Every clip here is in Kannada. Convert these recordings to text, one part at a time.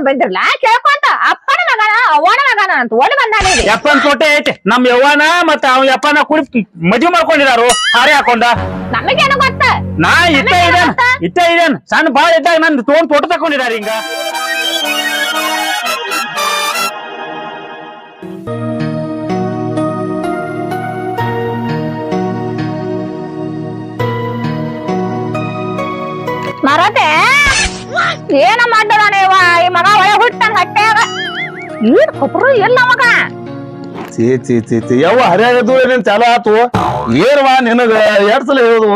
ಕೇಳ್ಕೊಂಡ್ ಬಂದಿರ್ಲ. ಕೇಳ್ಕೊಂತ ಅಪ್ಪನ ಮಗನ ಅವನ ಮಗನ ಅಂತ ಓಡಿ ಬಂದಾನೆ ಇಲ್ಲಿ. ಯಪ್ಪನ್ ತೋಟ ಐತಿ. ನಮ್ ಯವ್ವನ ಮತ್ತ ಅವ್ ಯಪ್ಪನ ಕುಡಿ ಮದ್ವಿ ಮಾಡ್ಕೊಂಡಿದಾರು. ಹಾರೆ ಹಾಕೊಂಡ. ನಮಗೇನು ಗೊತ್ತ? ನಾ ಇಟ್ಟ ಇದೇನ್? ಇಟ್ಟ ಇದೇನ್? ಸಣ್ಣ ಬಾಳ ಇದ್ದಾಗ ನನ್ ತೋನ್ ತೋಟ ತಕೊಂಡಿದಾರ ಹಿಂಗ. ಈಡ್ ಕೊಬ್ರು ಎಲ್ಲ ಮಗ ಚೀ ಚೀ ಚೀ ಚೀ ಯಾವ ಹರಿಯಾಗದು ಏನೇನ್ ಚಾಲ ಆತು? ಏನ್ವಾ ನಿನಗ? ಎರಡ್ ಸಲ ಹೇಳುದು.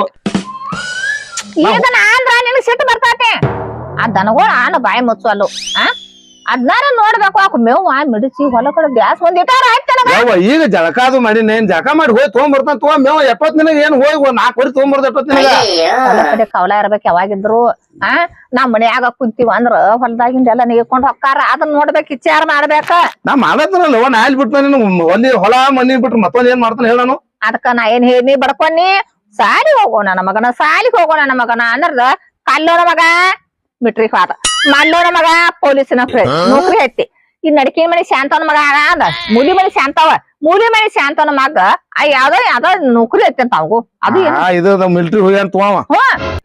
ಈಗ ಅಂದ್ರ ನಿನಗ್ ಸಿಟ್ಟು ಬರ್ತೈತಿ. ಆ ದನಗಳು ಆನ ಬಾಯಿ ಮುಚ್ಚವಲ್ಲು ಆ? ಅದ್ನಾರ ನೋಡ್ಬೇಕು ಆಕು ಮೇವ್ ಮಿಡಿಸಿ ಹೊಲ ಕಡೆ ಗ್ಯಾಸ್ ಒಂದ್ ಇಟ್ಟಾರ ಆಯ್ತು ನನಗ ಯವ್ವ ಈಗ ಜಳಕಾದು ಮಾಡಿ ನೇನ್ ಜಳಕ ಮಾಡಿ ಹೋಗಿ ತಗೊಂಬರ್ತಾನ ತಗೋ ಮೇವ ಎಪ್ಪತ್ ನಿನಗ ಏನ್ ಹೋಗಿ ಒಂದ್ ನಾಲ್ಕು ವರಿ ತಗೊಂಬರ್ದ ಎಪ್ಪತ್ ನಿನಗ? ಹೊಲ ಕಡೆ ಕವಲ ಇರ್ಬೇಕು ಯಾವಾಗಿದ್ರು. ಆ ನಮ್ ಮನ್ಯಾಗ ಕುಂತೀವ ಅಂದ್ರ ಹೊಲದಾಗಿಂದ ಎಲ್ಲ ನೀಕೊಂಡ್ ಹೊಕ್ಕಾರ. ಅದನ್ನ ನೋಡ್ಬೇಕು ವಿಚಾರ ಮಾಡ್ಬೇಕ. ನಾ ಮಾಡತ್ತನಲ್ಲ ಒಂದ್ ಆಯ್ಲ್ ಬಿಟ್ಟು ನಿನ್? ಒಂದಿ ಹೊಲ ಮನಿ ಬಿಟ್ರು ಮತ್ತೊಂದ್ ಏನ್ ಮಾಡ್ತಾನೆ ಹೇಳ ನಾನು? ಅದಕ್ಕ ನಾ ಏನ್ ಹೇಳಿ ಬಡ್ಕೊನಿ ಸಾಲಿ ಹೋಗೋಣ ನಮಗನ ಮಗನ ಸಾಲಿಗೆ ಹೋಗೋಣ ನಮಗನ ಮಗನ. ಅನ್ನರ್ದ ಕಲ್ಲೋನ ಮಗ ಮಿಟ್ರಿಕ್ ಹೋದ ಮಲ್ಲೋನ ಮಗ ಪೊಲೀಸ್ ನೌಕರಿ ಐತಿ. ಈ ನಡಕಿನ ಮನೆ ಶಾಂತವನ ಮಗ ಅದ. ಮೂಲಿ ಮನೆ ಶಾಂತವ ಮೂಲಿ ಮನೆ ಶಾಂತವನ ಮಗ ಆ ಯಾವ್ದೋ ಯಾವ್ದೋ ನೌಕರಿ ಐತಿ ಅಂತ ಅವು. ಅದು ಇದು ಮಿಲಿಟರಿ ಹೋಗಿ ಅಂತ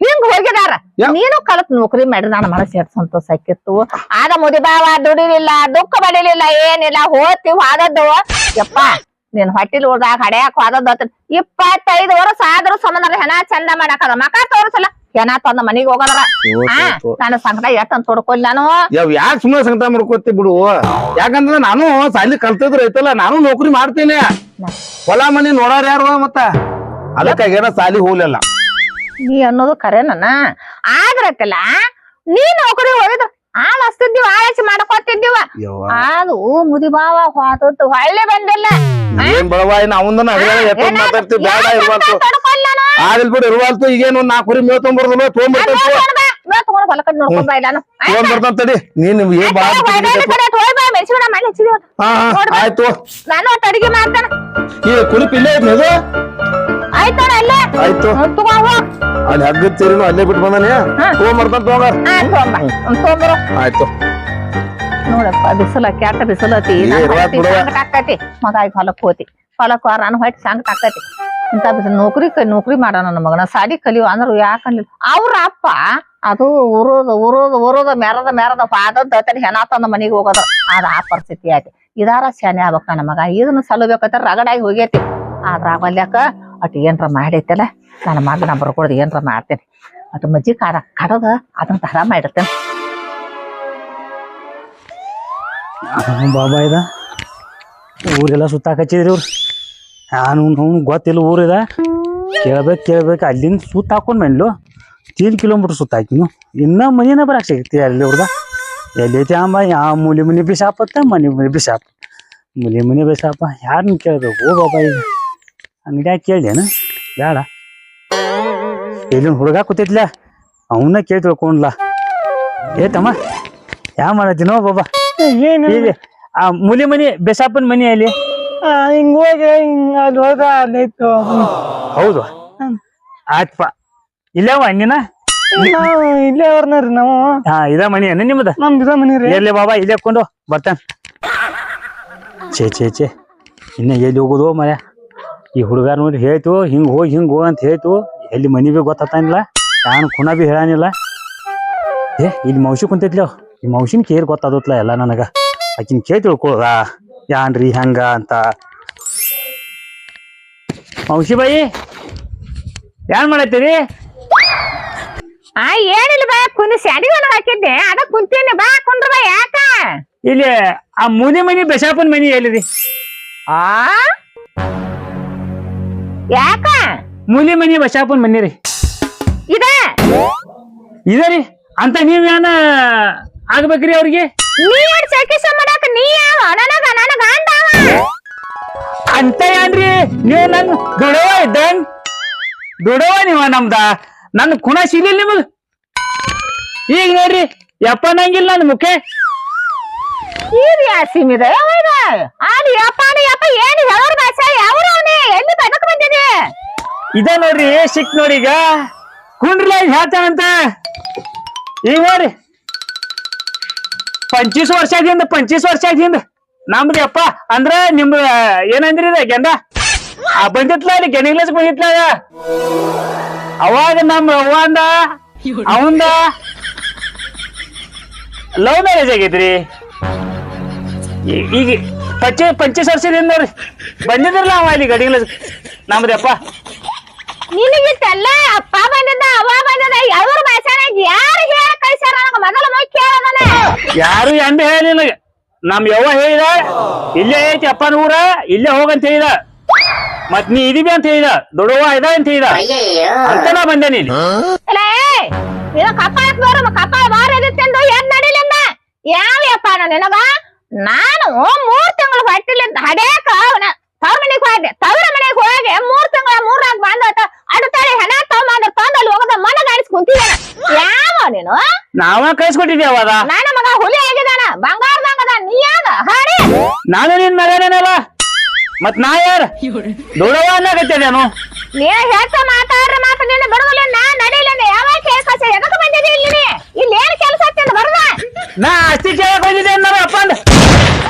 ಹಿಂಗ್ ಹೋಗಿದಾರ. ನೀನು ಕಲತ್ ನೌಕರಿ ಮಾಡಿ ನನ್ನ ಮನಸ್ಸು ಎಷ್ಟು ಸಂತೋಷ ಆಕಿತ್ತು. ಆದ ಮುದಿ ಬಾವ ದುಡಿಲಿಲ್ಲ ದುಃಖ ಪಡಿಲಿಲ್ಲ ಏನಿಲ್ಲ ಹೋತಿ ಹೋದದ್ದು. ಯಪ್ಪ ನೀನ್ ಹೊಟ್ಟಿಲ್ ಹೋದಾಗ ಹಡೆಯಾಕ ಹೋದದ್ದು ಇಪ್ಪತ್ತೈದು ವರ್ಷ ಆದ್ರೂ ಸಂಬಂಧ ಹೆಣ ಚಂದ ಮಾಡಾಕ ಮಕ ತೋರ್ಸಲ್ಲ. ಹೆಣ ತಂದ ಮನಿಗ್ ಹೋಗದ್ರ? ನಾನು ಸಂಕಟ ಎಷ್ಟ್ ಅಂತ ತೊಡ್ಕೊಲ್ ನಾನು. ಯಾವ ಯಾಕೆ ಸುಮ್ಮನೆ ಸಂಕಟ ಮಾಡ್ಕೋತಿ ಬಿಡು. ಯಾಕಂದ್ರ ನಾನು ಸಾಲಿ ಕಲ್ತಿದ್ರ ಐತಲ್ಲ ನಾನು ನೌಕರಿ ಮಾಡ್ತೀನಿ. ಹೊಲ ಮನಿ ನೋಡಾರ ಯಾರು ಮತ್ತ? ಅದಕ್ಕಾಗೇನ ಸಾಲಿ ಹೋಗ್ಲಿಲ್ಲ. ನೀ ಅನ್ನೋದು ಖರೆ ನನ್ನ. ಆದ್ರಕ್ಕಲ್ಲ ನೀ ನೌಕರಿ ಹೋಗಿದ್ರ ಆಳ್ ಹಸ್ತಿದ್ದೀವ ಆಳಚಿ ಮಾಡ್ಕೊತಿದ್ದೀವ. ಅದು ಮುದಿ ಬಾವ ಹೊಳ್ಳೆ ಬಂದಿಲ್ಲ. ಏನ್ ಬಳವ ಇನ್ನ ಅವಂದನ ಅದ್ರಾಗ ಎತ್ತ ಮಾತಾಡ್ತೀವಿ ಬೇಡ ಇರ್ಬಾರ್ದು ಆಗಿಲ್ ಬಿಡು ಇರ್ಬಾರ್ದು ಈಗೇನು ನಾಲ್ಕು ಕುರಿ ಮೇವ್ ತೊಗೊಂಬರ್ದಲ್ಲ? ತೊಗೊಂಬರ್ತೇನೆ ತಗೊಂಡ್ ಹೊಲ ಕಡೆ ನೋಡ್ಕೊಂಡ್ ಬಾ ಇಲ್ಲ ನಾನು ತೊಗೊಂಬರ್ತಾನ ತಡಿ. ನೀನ್ ಏನ್ ಬಾಳ ಹಾ ಹಾ ಆಯ್ತು ನಾನು ಅಡಿಗೆ ಮಾಡ್ತಾನ. ಈ ಕುರಿ ಇಲ್ಲೇ ಐತಿ ಇದು? ಆಯ್ತಾನ ಅಲ್ಲೇ. ಆಯ್ತು ಅಲ್ಲಿ ಹಗ್ಗದ ಚೇರಿನು ಅಲ್ಲೇ ಬಿಟ್ಟು ಬಂದಾನೆ ತಗೊಂಬಾರ ಆಯ್ತು ನೋಡಪ್ಪ ಬಿಸಿಲ ಕೆಟ್ಟ ಬಿಸಿಲತಿ ಇರ್ವಾತ್ ಮಗ ಹೊಲಕ್ ಹೋತಿ. ಹೊಲಕ್ ನಾನು ಸಂಕಟ ಆಕತಿ ಬಿಸಿಲು ನೌಕರಿ ನೌಕರಿ ಮಾಡೋಣ ನನ್ನ ಮಗನ. ಸಾಡಿ ಕಲಿಯೋ ಅಂದ್ರೆ ಯಾಕನ್ಲಿಲ್ಲ ಅವ್ರ ಅಪ್ಪ ಅದು ಉರೋದು ಉರೋದು ಉರೋದು ಮೆರದ ಮೆರದ ಪಾದದ ತಡಿ ಹೆಣ ತಂದ ಮನೆಗೆ ಹೋಗೋದು. ಅದ ಆ ಪರಿಸ್ಥಿತಿ ಐತಿ ಇದಾರ ಶಾನೆ ಆಗ್ಬೇಕ ನಮಗ ಮಗ. ಇದನ್ನ ಸಲಬೇಕಂತ ರಗಡಾಗಿ ಹೋಗೈತಿ. ಆದ್ರ ಆಗಲ್ಯಾಕ ಅಟ್ ಏನ್ರ ಮಾಡೈತಲ್ಲ ನನ್ನ ಮಗ ನಾ ಬರ್ಕೊಡ್ದು ಏನ್ರ ಮಾಡ್ತೇನೆ. ಅಟ್ ಮಜ್ಜಿ ಕಾಡ ಕಡದ ಅದನ್ನ ತರ ಮಾಡಿರ್ತೇನೆ. ಬಾಬಾ ಇದ. ಊರೆಲ್ಲ ಸುತ್ತಾಕಚ್ಚಿದ್ರಿ ಇವ್ರು? ನಾನು ಅವ್ನು ಗೊತ್ತಿಲ್ಲ ಊರಿದ ಕೇಳ್ಬೇಕು ಕೇಳ್ಬೇಕು. ಅಲ್ಲಿಂದ ಸುತ್ತ ಹಾಕೊಂಡ್ ಬಂದ್ಲು. ತೀನ್ ಕಿಲೋಮೀಟರ್ ಸುತ್ತ ಹಾಕಿನು ಇನ್ನ. ಮನೇನ ಬರಕ್ ಸಿಗ್ತಿ ಅಲ್ಲಿ ಹುಡ್ಗ. ಎಲ್ಲೈತಿ ಅಂಬ? ಯಾ ಮೂಲಿ ಮನಿ ಬಿಸಾಪತ್ತ ಮನಿ ಮನಿ ಬಿಸಾಪ. ಮೂಲಿ ಮನಿ ಬಿಸಾಪ. ಯಾರನ್ನ ಕೇಳ್ಬೇಕು? ಓ ಬಾಬಾ ಈಗ. ಯಾಕೆ ಕೇಳ್ದೇನ? ಬೇಡ. ಎಲ್ಲಿನ ಹುಡುಗ ಕೂತೈತ್ಲ ಅವನ್ನ ಕೇಳಿ ತಿಳ್ಕೊಂಡ್ಲ. ಏ ತಮ್ಮ ಯಾ ಮಾಡತ್ತೀನೋ ಬಾಬಾ? ಏನು ಆ ಮುಲಿ ಮನಿ ಬೆಸಾಪನ್ ಮನಿ ಅಲ್ಲಿ ಹಿಂಗ್ ಹೋಗಿ ಹಿಂಗ್ ಅಲ್ಲಿ ಹೋದ ಅಲ್ಲೈತು ಹೌದು? ಆಯ್ತಪ್ಪ ಇಲ್ಲವ ಹಂಗಿನ ನಾವು ಇಲ್ಲೇ ಅವ್ರನ್ನ ನಾವು. ಹಾ ಇದ ಮನಿ ಏನ ನಿಮ್ದ ನಮ್ ಬಿದ ಮನಿ ರೀ. ಎಲ್ಲಿ ಬಾಬಾ ಇಲ್ಲೇ ಕೊಂಡು ಬರ್ತಾನ. ಛೇ ಛೇ ಛೇ. ಇನ್ನ ಎಲ್ಲಿ ಹೋಗುದು ಮರ ಈ ಹುಡುಗ ನೋಡಿ ಹೇಳ್ತು ಹಿಂಗ್ ಹೋಗಿ ಹಿಂಗ್ ಹೋಗ್ ಅಂತ ಹೇಳ್ತು. ಎಲ್ಲಿ ಮನಿ ಬಿ ಗೊತ್ತಾನಿಲ್ಲ ನಾನು ಕುಣ ಬಿ ಹೇಳಾನಿಲ್ಲ. ಏ ಇಲ್ಲಿ ಮೌಸಿ ಕುಂತೈತ್ಲೋ ಈ ಮೌಸಿನ ಕೇರ್ ಗೊತ್ತಾದತ್ಲ ಎಲ್ಲ ನನಗ. ಆಕಿನ ಕೇಳಿ ತಿಳ್ಕೊಳದ? ಯಾನ್ರಿ ಹೆಂಗ ಅಂತ. ಮೌಸಿ ಬಾಯಿ ಏನ್ ಮಾಡತ್ತೀರಿ? ಆ ಏನಿಲ್ಲ ಬಾ ಕುಂದ ಸ್ಯಾಡಿ ಒಳಗ್ ಹಾಕಿದ್ದೆ. ಅದ ಕುಂತೀನಿ ಬಾ ಕುಂದ್ರ ಬಾ ಯಾಕ? ಇಲ್ಲಿ ಆ ಮೂಲಿ ಮನಿ ಬೆಸಾಪನ್ ಮನಿ ಎಲ್ಲಿರಿ? ಆ? ಯಾಕ? ಮೂಲಿ ಮನಿ ಬಸಾಪನ್ ಮನಿ ರೀ. ಇದ? ಇದ ರೀ. ಅಂತ ನೀವ್ ಏನ ಆಗ್ಬೇಕ್ರಿ ಅವ್ರಿಗೆ? ನೀ ಏನ್ ಚಕಿಸ ಮಾಡಾಕ ನೀ ಯಾವ ನನಗ ನನಗ ಅಂದವ ಅಂತ ಏನ್ರಿ ನೀವ್ ನನ್ ದುಡವ ಇದ್ದಂಗ್ ದುಡವ ನೀವ ನಮ್ದ? ನನ್ ಕುಣ ಸಿಗ್ಲಿಲ್ಲ ನಿಮಗ್ ಈಗ ನೋಡ್ರಿ ಯಪ್ಪ ನಂಗಿಲ್ಲ ನನ್ ಮುಖೆ. ಇದು ಯಾ ಸಿಮ್ ಇದೆ ಇದ ಅಲ್ಲಿ ಯಪ್ಪ ಯಪ್ಪ ಏನು ಹೇಳೋರ್ ಭಾಷೆ ಯಾವ್ರು ಅವನೇ? ಎಲ್ಲಿ ಬದಕ್ ಬಂದಿದೆ? ಇದ ನೋಡ್ರಿ ಸಿಕ್ ನೋಡಿ ಈಗ. ಕುಂಡ್ರಲ್ಲ ಹೇಳ್ತಾನಂತ. ಈಗ ನೋಡ್ರಿ ಪಂಚೀಸ್ ವರ್ಷದಿಂದ ಪಂಚೀಸ್ ವರ್ಷದಿಂದ ನಮ್ದು ಅಪ್ಪ ಅಂದ್ರ ನಿಮ್ ಏನಂದ್ರಿ ಇದ ಆ, ಬಂದಿತ್ಲ ಅಲ್ಲಿ ಗೆಣಿಗ್ಲಸ್ ಬಂದಿತ್ಲ. ಅವಾಗ ನಮ್ಮ ಅವ್ವ ಅಂದ, ಅವಂದ ಲವ್ ಮ್ಯಾರೇಜ್ ಆಗೈತ್ರಿ. ಈಗ ಪಂಚ, ಪಂಚೀಸ್ ವರ್ಷದಿಂದ ಬಂದಿದ್ರಲ್ಲ ಅವ ಅಲ್ಲಿ ಗಡಿಗ್ಲಸ್ ನಮ್ದಪ್ಪ ನಿನಗಿತ್ತಲ್ಲ ಅಪ್ಪ ಬಂದದ ಅವ ಬಂದದ ಅವ್ರ ಭಾಷೆನಾಗ ಯಾರು ಕಳ್ಸ್ಯಾರ ನನಗ ಮೊದಲ ಮೈ ಕೇಳದನ ಯಾರು ಎಂದ ಹೇಳಿಲ್ಲ ನಮ್ ಯವ್ವ ಹೇಳಿದ ಇಲ್ಲೇ ಐತಿ ಅಪ್ಪನ ಊರ ಇಲ್ಲೇ ಹೋಗಂತ ಹೇಳಿದ. ಮತ್ ನೀ ಇದೀವಿ ಅಂತ ಹೇಳಿದ ದೊಡ್ಡವ್ವ ಇದ ಅಂತ ಹೇಳಿದ. ಅಂತ ನಾ ಬಂದೆ ನೀನು. ಕಪ್ಪಾಳಕ್ ಕಪಾಳ ಬಾರ ಎದಿತ್ತೆಂದು ಏನ್ ನಡಿಲಿಂದ ಯಾವ್ಯಪ್ಪ ನಿನಗ? ನಾನು ಮೂರ್ ತಿಂಗಳು ಹೊಟ್ಟಿಲಿಂದ ಹಡೇಕ ತವ್ರ ಮನೆಗೆ ಹೋದೆ ತವ್ರ ಮನೆಗೆ ಹೋಗಿ ಮೂರ್ ತಿಂಗಳ ಮೂರ್ನಾಗ ಬಂದಟ ಅಡ್ತಾಳೆ ಹೆಣ ತಮ್ಮ ತಂದಲ್ಲಿ ಹೋಗದ ಮನ ಕುಂತಿದ್ದಾನ ಯಾವ ನೀನು? ನಾವ ಕಳ್ಸ್ಕೊಟ್ಟಿದ್ದೇವ ಅದ ನನ್ನ ಮಗ ಹುಲಿ ಆಗಿದಾನ ಬಂಗಾರದಂಗದ ನೀ ಯಾಗ? ಹಾಡಿ. ನಾನು ನಿನ್ ಮಗನೇನಲ್ಲ? ಮತ್ ನಾ ಯಾರ? ದೊಡವ ಅನ್ನಾಗತ್ತೇನು ನೀ ಹೆಚ್ಚ ಮಾತಾಡ್ರ ಮಾತ್ರ ನಿನ್ನ ಬಿಡುದಿಲ್ಲ ನಾ ನಡೀಲಿಲ್ಲ ಯಾವ ಕೇಳ್ಕಸ ಎದಕ್ ಬಂದಿದೆ ಇಲ್ಲಿ ನೀ? ಇಲ್ಲಿ ಏನ್ ಕೆಲಸ ಆಗ್ತದೆ ಬರ್ದ ನಾ ಅಸ್ತಿ ಕೇಳಕ್ ಬಂದಿದ್ದೆ ನನ್ನ ಅಪ್ಪ ಅಂದ.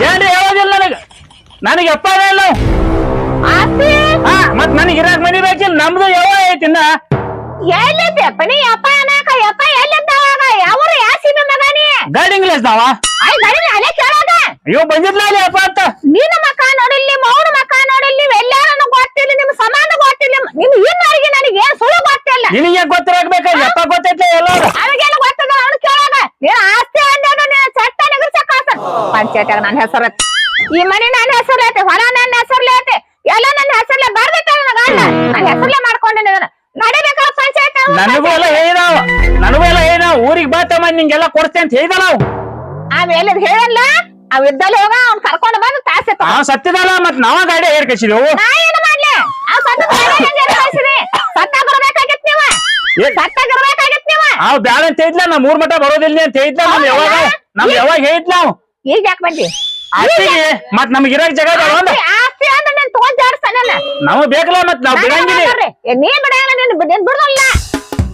ಏನ್ರಿ ಯಾವ್ದಿಲ್ಲ ನನಗ? ನನಗೆ ಅಪ್ಪ ಇಲ್ಲ ಆಸ್ತಿ? ಹಾ ಮತ್ ನನಗೆ ಇರಾಕ್ ಮನಿ ಬೇಕಿಲ್ಲ. ನಮ್ದು ಯಾವ ಐತಿ ಇನ್ನ? ಎಲ್ಲಿದ್ದೆಪ್ಪ ಪನಿ ಅಪ್ಪ ಅನಾಕ ಯಪ್ಪ ಎಲ್ಲಿದ್ದಾವಾಗ? ಯಾವ್ರು ಯಾ ಸೀಮೆ ಮಗ ನೀ ಇಂಗ್ಲೀಷ್ ಗಡಿ ಅಲ್ಲೇ ಕೇಳೋದ. ಅಯ್ಯೋ ಬಂದಿದ್ಲ ಅಲ್ಲಿ ಅಪ್ಪ ಅಂತ? ಮಕಾ ಮಕ್ಕ ನೋಡಿಲ್ಲಿ ಮೌನ ಮಕ್ಕ ನೋಡಿಲ್ಲಿ ಎಲ್ಲಾರನು ಗೊತ್ತಿಲ್ಲ ನಿಮ್ ಸಮಾನ ಗೊತ್ತಿಲ್ಲ ನಿಮ್ ನನಗೆ ಏನ್ ಸುಳ್ಳು ಗೊತ್ತಿಲ್ಲ. ನಿನಗೆ ಗೊತ್ತಿರಾಕ್ಬೇಕ ಯಪ್ಪ ಗೊತ್ತೈತೆ ಎಲ್ಲ ಅವಾಗೇನು ಗೊತ್ತದ ಅವನು ಕೇಳೋದ. ನೀನ್ ಆಸ್ತಿ ಅಂದಾಗ ನೀನ್ ಚಟ್ಟ ನಿಗರ್ಸಕ್ ಪಂಚಾಯತ್ಯಾಗ ನನ್ನ ಹೆಸರು ಈ ಮನೆ ನನ್ನ ಹೆಸರು ಐತೆ ಹೊಲ ನನ್ನ ಹೆಸರ್ಲೆ ಐತೆ. ಎಲ್ಲ ನನ್ನ ಹೆಸರ್ಲೆ ಬರ್ದೈತೆ ನನ್ನ ಗಂಡ ನನ್ನ ಹೆಸರ್ಲೆ ಮಾಡ್ಕೊಂಡಿನ ನಡಿಬೇಕಲ್ಲ ಪಂಚಾಯತ್ ನನಗೂ ಎಲ್ಲ ಹೇಳಿದಾವ ನನಗೂ ಎಲ್ಲ ಹೇಳಿದಾವ ಊರಿಗೆ ಬಾತಮ್ಮ ನಿಂಗೆಲ್ಲ ಕೊಡ್ತೇನೆ ಅಂತ ಹೇಳಿದ ನಾವು. ಅವ್ ಎಲ್ಲಿದ್ ಹೇಳಲ್ಲ? ಅವ್ ಇದ್ದಲ್ಲಿ ಹೋಗ ಅವ್ನ್ ಕರ್ಕೊಂಡು ಬಂದು ತಾಸೆ ಆ ಸತ್ತಿದಲ್ಲ ಮತ್ ನಾವ ಗಾಡಿ ಹೇರ್ ಕಳಿಸಿದೆವು ನಾ ಏನು ಮಾಡ್ಲಿ? ಆ ಸತ್ತ ಕಳ್ಸಿದಿ? ಸತ್ತಾಗ ಬರ್ಬೇಕಾಗಿತ್ ನೀವ? ಏನ್? ಸತ್ತಾಗ ಇರ್ಬೇಕಾಗಿತ್ ನೀವ? ಅವ್ ಬ್ಯಾಡ ಅಂತ ಹೇಳಿದ್ಲ ನಮ್ ಮೂರ್ ಮಠ ಬರೋದಿಲ್ಲ ಅಂತ ಹೇಳಿದ್ಲ ನಮ್ ಯಾವಾಗ ನಮ್ ಯಾವಾಗ ಹೇಳಿದ್ಲ ನಾವು ಈಗ ಯಾಕೆ ಬಂದಿ? ಅಷ್ಟಿಗೆ ಮತ್ ನಮ್ಗೆ ಇರಾಕ್ ಜಾಗ ಇದಾವ ಒಂದ್ ಆಸ್ತಿ- ಆಸ್ತಿ ಅಂದ್ರೆ ನೀನ್ ತಗೊಂಡ್ ನಮಗ್ ಬೇಕಲ್ಲ ಮತ್ ನಾವ್ ಬಿಡಂಗಿಲ್ಲ. ನೀ ಬಿಡಂಗಿಲ್ಲ ನೀನ್ ಬಿಡ್-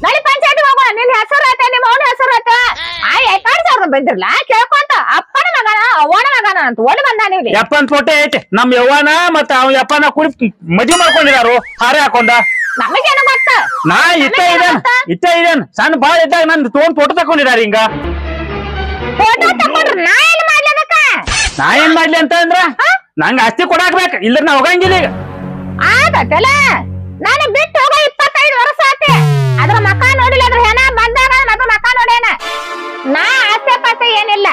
ನಡಿ ಪಂಚಾಯತ್ ಹೋಗೋಣ. ನಿನ್ ಹೆಸರು ಆತ ನಿಮ್ಮ ಅವನ ಹೆಸರು ಆತ ಆಯ್ ಐಕಾಡ್ ಸಾವಿರ ಬಂದಿರ್ಲ? ಕೇಳ್ಕೊಂತ. ಅಪ್ಪನ ಮಗನ ಅವನ ಮಗನ ಅಂತ ಓಡಿ ಬಂದ ನೀವು ಯಪ್ಪನ್ ಫೋಟೋ ಐತಿ. ನಮ್ ಯವ್ವನ ಮತ್ತ ಅವ್ ಯಪ್ಪನ ಕುಡಿ ಮದ್ವಿ ಮಾಡ್ಕೊಂಡಿದಾರು. ಹಾರೆ ಹಾಕೊಂಡ. ನಮಗೇನು ಗೊತ್ತ? ನಾ ಇತ್ತ ಇದೇನ್ ಇತ್ತ ಇದೇನ್? ಸಣ್ಣ ಬಾಳ ಇದ್ದಾಗ ನನ್ ತೋನ್ ಫೋಟೋ ತಕೊಂಡಿದಾರ ಹಿಂಗ. ಫೋಟೋ ತಕೊಂಡ್ರ ನಾ ಏನ್ ಮಾಡ್ಲಿ ಅದಕ್ಕ? ನಾ ಏನ್ ಮಾಡ್ಲಿ ಅಂತ ಅಂದ್ರ ನಂಗ ಆಸ್ತಿ ಕೊಡಾಕ್ಬೇಕ. ಇಲ್ಲ ನಾ ಹೋಗಂಗಿಲ್ಲ ಈಗ. ಆಗತ್ತಲ್ಲ ನಾನು ಬಿಟ್ಟು ಇಪ್ಪತ್ತೈದು ವರ್ಷ ಆತೆ. ಅದ್ರ ಮಕ ನೋಡಿಲ್ಲ ಅದ್ರ ಹೆಣ ಬಂದಾಗ ಅದ್ರ ಮಕ ನೋಡೇನ. ನಾ ಆಸೆ ಪಾಸೆ ಏನಿಲ್ಲ.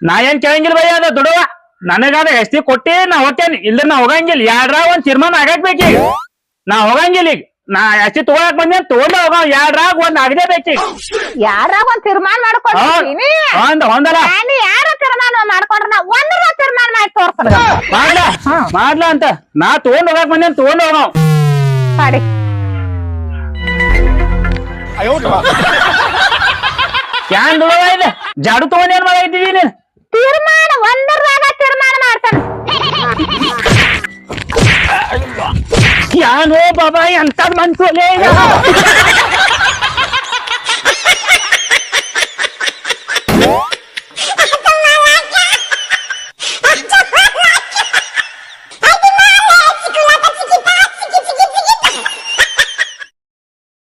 ನಾ ಏನ್ ಕೇಳಂಗಿಲ್ಲ ಬಯ್ಯ ಅದ ದುಡವ. ನನಗಾದ ಎಸ್ತಿ ಕೊಟ್ಟಿ ನಾ ಹೋಗ್ತೇನೆ. ಇಲ್ಲ ನಾ ಹೋಗಂಗಿಲ್ಲ. ಯಾರ ಒಂದ್ ತೀರ್ಮಾನ ಆಗಾಕ್ಬೇಕೀಗ ನಾ ಹೋಗಂಗಿಲ್ಲ ಈಗ. ನಾ ಎಸ್ತಿ ತಗೊಳಕ್ ಬಂದೆ ತಗೊಂಡ ಹೋಗ. ಯಾರಾಗ ಒಂದ್ ಆಗದೇ ಬೇಕೀಗ. ಯಾರಾಗ ಒಂದ್ ತೀರ್ಮಾನ ಮಾಡ್ಕೊಳ್ತೀನಿ ಒಂದ್ ಒಂದಲ್ಲ ನಾನು ಯಾರ ತೀರ್ಮಾನ ಮಾಡ್ಕೊಂಡ್ರ? ನಾ ಒಂದ್ರ ತೀರ್ಮಾನ ಮಾಡಿ ತೋರ್ಸ್ತಾರ ಮಾಡ್ಲ? ಮಾಡ್ಲ ಅಂತ. ನಾ ತಗೊಂಡ್ ಹೋಗಕ್ ಬಂದೆ ತಗೊಂಡ್ ಹೋಗ. ಮಾಡಿ ಕ್ಯಾನ್ ದುಡವ ಇದೆ? ಜಾಡು ತಗೊಂಡ್ ಏನ್ ಮಾಡಾಯ್ತಿದೀನಿ ನೀನ್? ತೀರ್ಮಾನ ಒಂದರದಾಗ ತೀರ್ಮಾನ ಮಾಡ್ತಾನ. ಯಾನೋ ಬಾಬಾ ಎಂತದ್ ಮನ್ಸು ಲೇ ಈಗ.